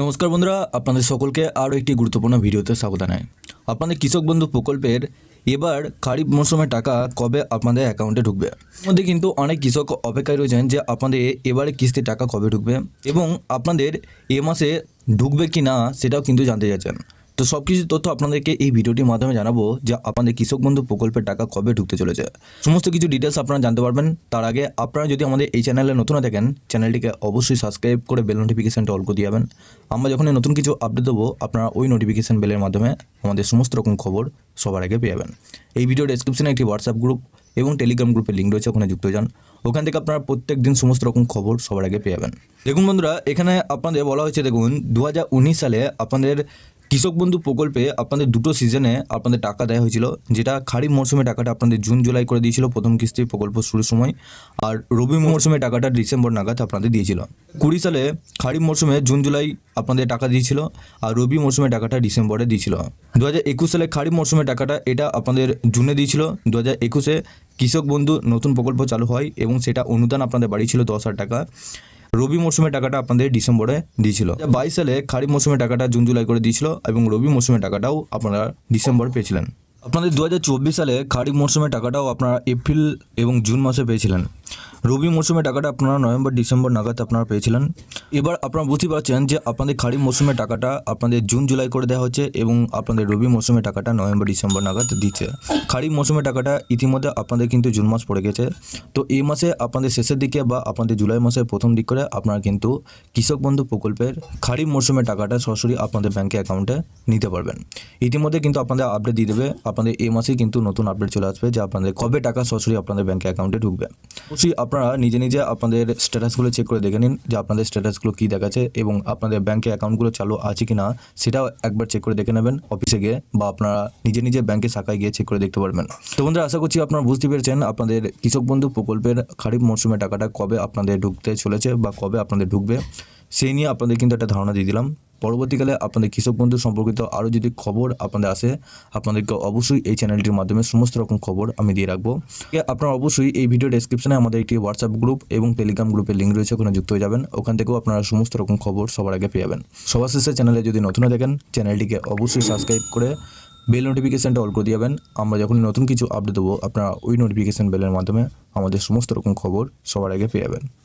নমস্কার বন্ধুরা, আপনাদের সকলকে আরও একটি গুরুত্বপূর্ণ ভিডিওতে স্বাগত জানাই। আপনাদের কৃষক বন্ধু প্রকল্পের এবার খারিফ মরশুমের টাকা কবে আপনাদের অ্যাকাউন্টে ঢুকবে? মধ্যে কিন্তু অনেক কৃষক অপেক্ষায় রয়েছেন যে আপনাদের এবারে কিস্তির টাকা কবে ঢুকবে এবং আপনাদের এ মাসে ঢুকবে কি না সেটাও কিন্তু জানতে চাচ্ছেন তো সব কিছু তথ্য আপনাদেরকে এই ভিডিওটির মাধ্যমে জানাব যে আপনাদের কৃষক বন্ধু প্রকল্পের টাকা কবে ঢুকতে চলেছে। সমস্ত কিছু ডিটেলস আপনারা জানতে পারবেন। তার আগে আপনারা যদি আমাদের এই চ্যানেলে নতুন থাকেন, চ্যানেলটিকে অবশ্যই সাবস্ক্রাইব করে বেল নোটিফিকেশানটা অল করে দিয়ে যাবেন। আমরা যখনই নতুন কিছু আপডেট দেবো, আপনারা ওই নোটিফিকেশন বেলের মাধ্যমে আমাদের সমস্ত রকম খবর সবার আগে পেয়ে যাবেন। এই ভিডিও ডেসক্রিপশনে একটি হোয়াটসঅ্যাপ গ্রুপ এবং টেলিগ্রাম গ্রুপের লিঙ্ক রয়েছে, ওখানে যুক্ত যান। ওখান থেকে আপনারা প্রত্যেক দিন সমস্ত রকম খবর সবার আগে পেয়ে যাবেন। দেখুন বন্ধুরা, এখানে আপনাদের বলা হয়েছে, দেখুন দু হাজার উনিশ সালে আপনাদের কৃষক বন্ধু প্রকল্পে আপনাদের দুটো সিজনে আপনাদের টাকা দেওয়া হয়েছিল, যেটা খারিফ মরশুমে টাকাটা আপনাদের জুন, জুলাই করে দিয়েছিল প্রথম কিস্তি প্রকল্প শুরুর সময়, আর রবি মরশুমে টাকাটা ডিসেম্বর নাগাদ আপনাদের দিয়েছিল। কুড়ি সালে খারিফ মরশুমে জুন, জুলাই আপনাদের টাকা দিয়েছিল, আর রবি মরশুমে টাকাটা ডিসেম্বরে দিয়েছিল। দু হাজার একুশ সালে খারিফ মরশুমে টাকাটা এটা আপনাদের জুনে দিয়েছিল। দু হাজার একুশে কৃষক বন্ধু নতুন প্রকল্প চালু হয় এবং সেটা অনুদান আপনাদের বাড়িয়েছিল দশ হাজার টাকা। রবি মৌসুমের টাকাটা আপনাদের ডিসেম্বরে দিয়েছিল। বাইশ সালে খারিফ মৌসুমের টাকাটা জুন জুলাই করে দিয়েছিল এবং রবি মৌসুমের টাকাটাও আপনারা ডিসেম্বর পেয়েছিলেন। আপনাদের দু হাজার চব্বিশ সালে খারিফ মরশুমের টাকাটাও আপনারা এপ্রিল এবং জুন মাসে পেয়েছিলেন। রবি মরশুমের টাকাটা আপনারা নভেম্বর, ডিসেম্বর নাগাদ আপনারা পেয়েছিলেন। এবার আপনারা বুঝতে পারছেন যে আপনাদের খারিফ মরশুমের টাকাটা আপনাদের জুন, জুলাই করে দেওয়া হচ্ছে এবং আপনাদের রবি মরশুমের টাকাটা নভেম্বর, ডিসেম্বর নাগাদ দিচ্ছে। খারিফ মরশুমের টাকাটা ইতিমধ্যে আপনাদের কিন্তু জুন মাস পড়ে গেছে। তো এই মাসে আপনাদের শেষের দিকে বা আপনাদের জুলাই মাসের প্রথম দিক করে আপনারা কিন্তু কৃষক বন্ধু প্রকল্পের খারিফ মরশুমের টাকাটা সরাসরি আপনাদের ব্যাংকে অ্যাকাউন্টে নিতে পারবেন। ইতিমধ্যে কিন্তু আপনাদের আপডেট দিয়ে দেবে। আপনাদের এই মাসেই কিন্তু নতুন আপডেট চলে আসবে যে আপনাদের কবে টাকা সরাসরি আপনাদের ব্যাংকে অ্যাকাউন্টে ঢুকবে। অবশ্যই আপনারা নিজে নিজে আপনাদের স্ট্যাটাসগুলো চেক করে দেখে নিন যে আপনাদের স্ট্যাটাসগুলো কী দেখাচ্ছে এবং আপনাদের ব্যাঙ্কে অ্যাকাউন্টগুলো চালু আছে কি না সেটাও একবার চেক করে দেখে নেবেন অফিসে গিয়ে বা আপনারা নিজে নিজে ব্যাংকে শাখায় গিয়ে চেক করে দেখতে পারবেন। তো বন্ধুরা, আশা করছি আপনারা বুঝতে পেরেছেন আপনাদের কৃষক বন্ধু প্রকল্পের খারিফ মরশুমে টাকাটা কবে আপনাদের ঢুকতে চলেছে বা কবে আপনাদের ঢুকবে, সেই নিয়ে আপনাদের কিন্তু একটা ধারণা দিয়ে দিলাম। পরবর্তীকালে আপনাদের কৃষক বন্ধু সম্পর্কিত আরও যদি খবর আপনাদের আসে, আপনাদেরকে অবশ্যই এই চ্যানেলটির মাধ্যমে সমস্ত রকম খবর আমি দিয়ে রাখব। আপনারা অবশ্যই এই ভিডিও ডেসক্রিপশনে আমাদের একটি হোয়াটসঅ্যাপ গ্রুপ এবং টেলিগ্রাম গ্রুপের লিঙ্ক রয়েছে, ওখানে যুক্ত হয়ে যাবেন। ওখান থেকেও আপনারা সমস্ত রকম খবর সবার আগে পেয়ে যাবেন। সবার শেষে চ্যানেলে যদি নতুন দেখেন চ্যানেলটিকে অবশ্যই সাবস্ক্রাইব করে বেল নোটিফিকেশনটা অল করে দিয়ে যাবেন। আমরা যখন নতুন কিছু আপডেট দেবো, আপনারা ওই নোটিফিকেশান বেলের মাধ্যমে আমাদের সমস্ত রকম খবর সবার আগে পেয়ে যাবেন।